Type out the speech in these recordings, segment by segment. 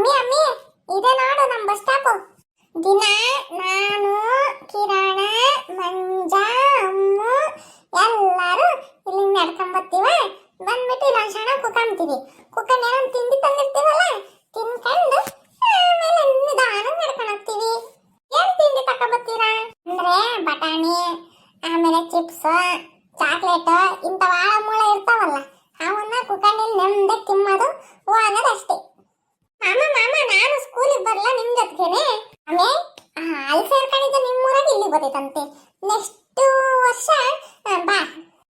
ಅಮ್ಮಿ ಅಮ್ಮಿ, ಇದೆ ನೋಡು ನಮ್ಮ ಬಸ್ ಸ್ಟಾಪ್ ದಿನ ನಾನು, ಕಿರಣ, ಮಂಜ, ಅಮ್ಮ, ಎಲ್ಲರೂ ಇಲ್ಲಿ ನಡ್ಕೊಂಡ್ ಬರ್ತೀವ? ಬಂದ್ಬಿಟ್ಟು ಇಲ್ಲಿ ಒಂದು ಸಣ್ಣ ಕುಕ್ಕಂತೀವಿ ಕುಕ್ಕನ್ ಏನೋ ತಿಂಡಿ ತಂದಿರ್ತೀವಲ್ಲ, ತಿನ್ಕೊಂಡು ಆಮೇಲೆ ನಿಧಾನ ನಡ್ಕೊಂಡು ಹೋಗ್ತೀವಿ. ಏನ್ ತಿಂಡಿ ತಕೊಂಬತ್ತೀರಾ ಅಂದ್ರೆ ಬಟಾಣಿ, ಆಮೇಲೆ ಚಿಪ್ಸ್ ಚಾಕ್ಲೇಟ್ ಇಂಥವ ಮೂಳ ಇರ್ತಾವಲ್ಲ, ಅವನ್ನ ಕುಕ್ಕಂಡಿಲ್ಲಿ ನೆಮ್ಮದಿ ಓ ಅನ್ನೋದಷ್ಟೇ ಮಾಮ ಮಾಮ ನಾನು ಸ್ಕೂಲಿಗೆ ಬರಲ್ಲ ನಿಮ್ ಜೊತೆಗೇನೆ ಆಮೇ ಅಲ್ಲಿ ಸೇರ್ಕೊಂಡಿದ್ದೆ ನಿಮ್ಮೂರಾಗ ಇಲ್ಲಿ ಬರೀತಂತೆ ನೆಕ್ಸ್ಟ್ ವರ್ಷ ಆ, ಬಾ.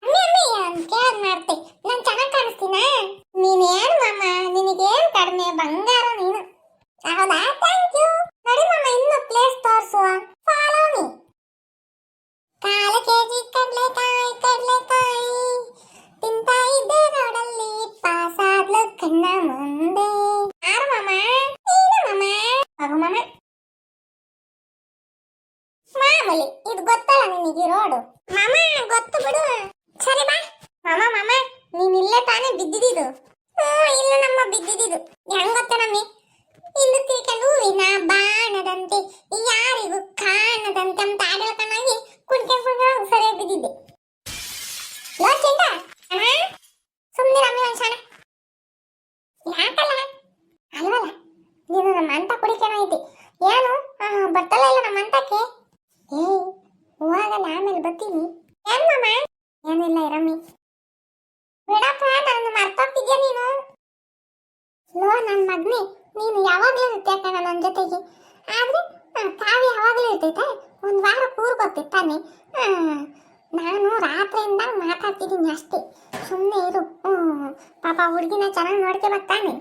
ಅಮ್ಮಿ ಅಮ್ಮಿ ಕೇಳದ್ ಮಾಡ್ತೆ. ನಾನು ಚೆನ್ನಾಗಿ ಕಾಣಿಸ್ತೀನ? ನೀನೇನು ಮಾಮ ನಿನಗೇನು ಕಡಿಮೆ ಬಂಗಾರ ನೀನು? ಹೌದಾ? ಥ್ಯಾಂಕ್ ಯು ನೋಡಿ ಮಾಮ ಇನ್ನು ಪ್ಲೇಸ್ ತೋರಿಸುವ ಫಾಲೋ ಮೀ ಕಾಲು ಕೆಜಿ ಕಡ್ಲೆಕಾಯಿ ಕಡ್ಲೆಕಾಯಿ ತಿಂತಾ ಇದ್ದೆ ರೋಡಲ್ಲಿ ಪಾಸಾದ್ಲು ಕಣ್ಣ ಮುಂದೆ. ಇದು ಗೊತ್ತಲ್ಲ ನಿನಗೆ ರೋಡು ಮಾಮ, ಗೊತ್ತು ಬಿಡು. ಸರಿ ಬಾ. ಮಾಮ ಮಾಮ, ನೀನ್ ಇಲ್ಲೇ ತಾನೇ ಬಿದ್ದಿದ್ದು. ಇಲ್ಲ ನಮ್ಮ ಬಿದ್ದಿದ್ದು. ಹೆಂಗ್ ಗೊತ್ತ ನಮ್ಮಿ ಇನ್ನು ತಿಳ್ಕೊಂಡು, ಹೂವಿನ ಬಾಣದಂತೆ, ಯಾರಿಗೂ ಕಾಣದಂತೆ ಅಂತ ಆಡಳ್ಕನಾಗಿ ಕುಡ್ಕೊಂಡು ಸರಿಯಾಗಿ ಬಿದ್ದಿದ್ದೆ. ಲೋ ಸುಮ್ಮನೆ ರಮ್ಮಿ ಒಂದು ಯಾಕಲ್ಲ? ಅಲ್ವಲ್ಲ? ನೀನು ನಮ್ಮ ಅಂತ ಕುಡಿಕೆನ ಐತಿ. ಏನು? ಬರ್ತಲ್ಲ ಇಲ್ಲ ನಮ್ಮ ಅಂತಕ್ಕೆ ಏಯ್ ಹೂವಾಗಲ್ಲ ಆಮೇಲೆ ಬರ್ತೀನಿ ಏನ್ ಮಾಮ ಏನಿಲ್ಲ ರಮ್ಮಿ ಬೇಡಪ್ಪ ನನ್ನ ಮರ್ತೋಗ್ತಿದ್ಯಾ ನೀನು? ಲೋ ನನ್ನ ಮಗ್ನಿ ನೀನು ಯಾವಾಗಲೂ ಇರ್ತೀಯ ಕಣ ನನ್ನ ಜೊತೆಗೆ. ಆದ್ರೆ ಕಾವ್ಯ ಯಾವಾಗಲೂ ಇರ್ತೈತೆ. ಒಂದು ವಾರ ಕೂರ್ ಬರ್ತಿತ್ತಾನೆ ನಾನು ರಾತ್ರಿಯಿಂದ ಮಾತಾಡ್ತಿದ್ದೀನಿ ಅಷ್ಟೇ. ಸುಮ್ಮನೆ ಇರು. ಪಾಪ ಹುಡುಗಿನ ಚೆನ್ನಾಗಿ ನೋಡ್ಕೆ ಬರ್ತಾನೆ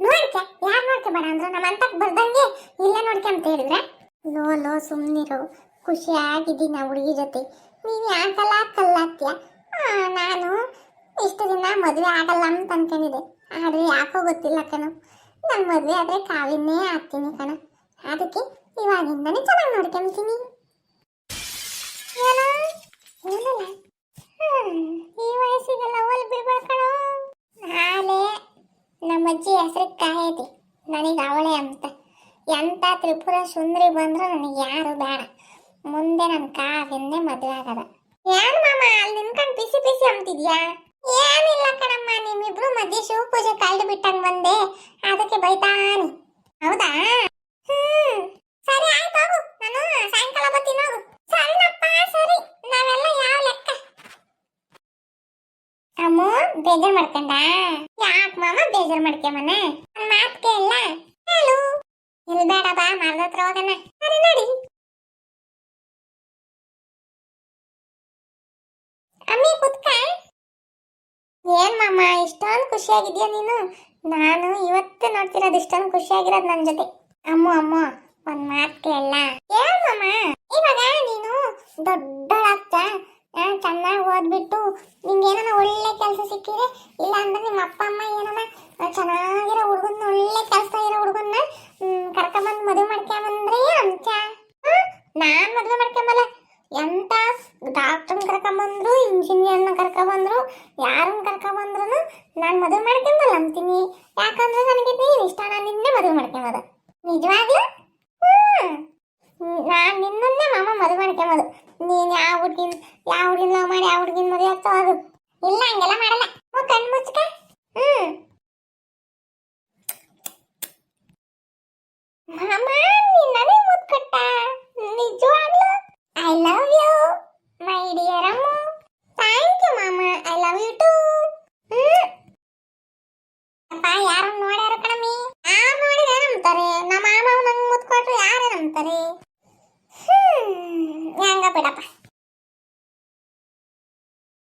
ನೋಡ್ಕೆ? ಯಾರು ನೋಡ್ಕೊಬೇಡ ಅಂದ್ರು? ನಮ್ಮ ಅಂತಕ್ಕೆ ಬರ್ದಂಗೆ ಇಲ್ಲೇ ನೋಡ್ಕೆ ಅಂತ ಹೇಳಿದ್ರೆ? ಲೋ ಲೋ ಸುಮ್ಮನಿರು ಖುಷಿಯಾಗಿದ್ದೀನಿ ಹುಡುಗಿ ಜೊತೆ. ನೀನು ಯಾಕಲ್ಲ ಕಲ್ಲಾಗ್ತೀಯ ಆ, ನಾನು ಇಷ್ಟು ದಿನ ಮದುವೆ ಆಗಲ್ಲ ಅಂತ ಅನ್ಕೊಂಡಿದ್ದೆ. ಆದರೆ ಯಾಕೋ ಗೊತ್ತಿಲ್ಲ ಕಣ. ನನ್ನ ಮದುವೆ ಆದರೆ ಕಾವಿನೇ ಆಗ್ತೀನಿ ಕಣ. ಅದಕ್ಕೆ ಇವಾಗಿಂದನೇ ಚೆನ್ನಾಗಿ ನೋಡ್ಕೊಂತೀನಿ. ಈ ವಯಸ್ಸಿಗೆಲ್ಲ ಒಲ್ ಬಿಡ್ಬೇಡ ಕಣೋ. ನಾಳೆ ನಮ್ಮ ಅಜ್ಜಿ ಹೆಸರು ಕಾಯತಿ. ನನಗೆ ಅವಳೆ ಅಂತ. ಎಂಥ ತ್ರಿಪುರ ಸುಂದರಿ ಬಂದರೂ ನನಗೆ ಯಾರು ಬೇಡ. ಮುಂದೆ ನನ್ನ ಕಾವಿಂದೇ ಮದುವೆ ಆಗದ. ಏನ್ ಮಾಮ? ಅಲ್ಲಿ ನಿನ್ಕಂಡ್ ಪಿಸಿ ಪಿಸಿ ಅಂತಿದ್ಯಾ ಏನಿಲ್ಲ ಕಣಮ್ಮ, ನಿಮ್ಮಿಬ್ರು ಮಧ್ಯೆ ಶಿವ ಪೂಜೆ ಕಳ್ದು ಬಿಟ್ಟಂಗ್ ಬಂದೆ. ಅದಕ್ಕೆ ಬೈತಾನೆ ಹೌದಾ? ಹ್ಮ್. ಸರಿ, ಆಯ್ತು ಹೋಗು. ನಾನು ಸಾಯಂಕಾಲ ಬರ್ತೀನಿ ಹೋಗು ಸರಿನಪ್ಪ, ಸರಿ. ನಾವೆಲ್ಲ ಯಾವ ಲೆಕ್ಕ? ಅಮ್ಮ, ಬೇಜಾರ್ ಮಾಡ್ಕೊಂಡ? ಯಾಕ್ ಮಾಮ, ಬೇಜಾರ್ ಮಾಡ್ಕೆ ನನ್ ಮಾತ್ ಕೇಳ ಹೇಳು. ಇಲ್ಬೇಡ ಬೇಡ ಬಾ ಮರದ ಹತ್ರ ಹೋಗೋಣ. ಸರಿ, ನೋಡಿ. ಅಮ್ಮಿ ಕುತ್ಕ. ಏನ್ ಮಾಮ, ಇಷ್ಟೊಂದು ಖುಷಿಯಾಗಿದ್ಯಾ ನೀನು? ನಾನು ಇವತ್ತು ನೋಡ್ತಿರೋದು ಇಷ್ಟೊಂದು ಖುಷಿಯಾಗಿರೋದು ನನ್ನ ಜೊತೆ. ಅಮ್ಮ ಅಮ್ಮ, ಒಂದ್ ಮಾತು ಕೇಳ ಏನ್ ಮಾಮ? ಇವಾಗ ನೀನು ದೊಡ್ಡ ಚೆನ್ನಾಗಿ ಓದ್ಬಿಟ್ಟು ನಿಂಗೆ ಏನಾನ ಒಳ್ಳೆ ಕೆಲಸ ಸಿಕ್ಕಿದ್ರೆ, ಇಲ್ಲ ಅಂದ್ರೆ ನಿಮ್ಮ ಅಪ್ಪ, ಅಮ್ಮ ಏನಾನ ಚೆನ್ನಾಗಿರೋ ಹುಡುಗನ್ನ, ಒಳ್ಳೆ ಕೆಲಸ ಇರೋ ಹುಡುಗನ್ನ ಕರ್ಕೊಂಬಂದು ಮದುವೆ ಮಾಡ್ಕೊಂಬಂದ್ರೆ ಅಂತ ನಾನ್ ಮದುವೆ ಮಾಡ್ಕೊಂಬಲ್ಲ. ಎಂತ ಡಾಕ್ಟರ್ನ ಕರ್ಕೊಂಬಂದ್ರು ಇಂಜಿನಿಯರ್ನ ಕರ್ಕೊಂಬಂದ್ರು, ಯಾರನ್ನ ಕರ್ಕೊಂಬಂದ್ರು ನಾನು ಮದುವೆ ಮಾಡ್ಕೊಂಬಲ್ಲ ಅಂತೀನಿ. ಯಾಕಂದ್ರೆ ನನಗೆ ನೀನು ಇಷ್ಟ, ನಾನು ನಿನ್ನೆ ಮದುವೆ ಮಾಡ್ಕೊಂಬದ. ನಿಜವಾಗ್ಲೂ? ನಾನು ನಿನ್ನನ್ನೇ ಮಾಮ ಮದುವೆ ಮಾಡ್ಕೊಂಬದು. ನೀನು ಯಾವ ಹುಡ್ಗಿನ ಯಾವ ಹುಡ್ಗಿನ ಲವ್ ಮಾಡಿ, ಯಾವ ಹುಡ್ಗಿನ ಮದುವೆ ಆಗ್ತಾವ ಅದು. ಇಲ್ಲ, ಹಂಗೆಲ್ಲ ಮಾಡಲ್ಲ. ಕಣ್ಣು ಮುಚ್ಚಕ ಹ್ಮ್ ಮಾಮ ನೀನ್ ನನಗೆ ಮುದ್ದು ಕೊಟ್ಟ ನಿಜವಾಗ್ಲೂ ಐ ಲವ್ ಯು ಡಿಯರ್ ಅಮ್ಮ ಥ್ಯಾಂಕ್ ಯು ಮಾಮ ಐ ಲವ್ ಯು ಟು ಅಪ್ಪ ಯಾರು ನೋಡ್ಯಾರ ಕಣಮಿ ಯಾರು ನೋಡಿದ್ರೆ ನಂಬ್ತಾರೆ? ನಮ್ಮ ಮಾಮ ನಂಗೆ ಮುದ್ದು ಕೊಟ್ರೆ ಯಾರು ನಂಬ್ತಾರೆ? ಹ್ಮ್. ಹೆಂಗ ಬಿಡಪ್ಪ.